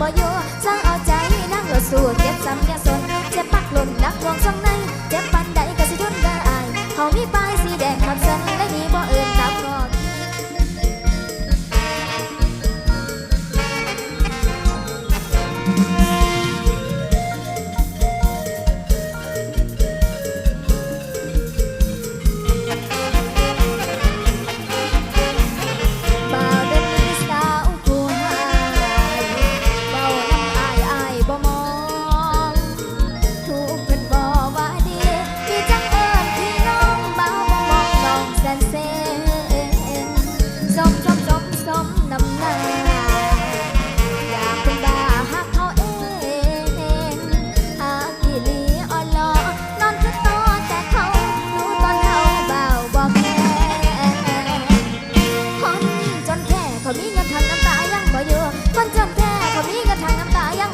บ่อยู่สร้างเอาใจนั่งรถสู้เก็บซ้ำยาสนเจ็บปักหล่นนักหน่วงสองน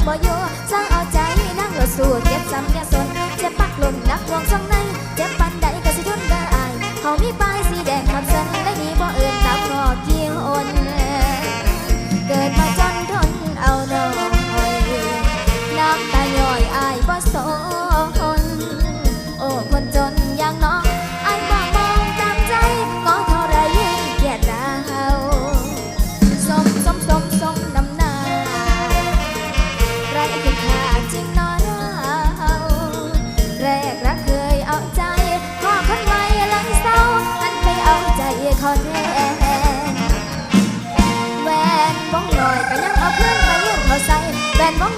บ่อยู่สร้างเอาใจนั่งรถสู่เก็บซ้ำเก็บสนเจ็บปักลุมนักว Rainbow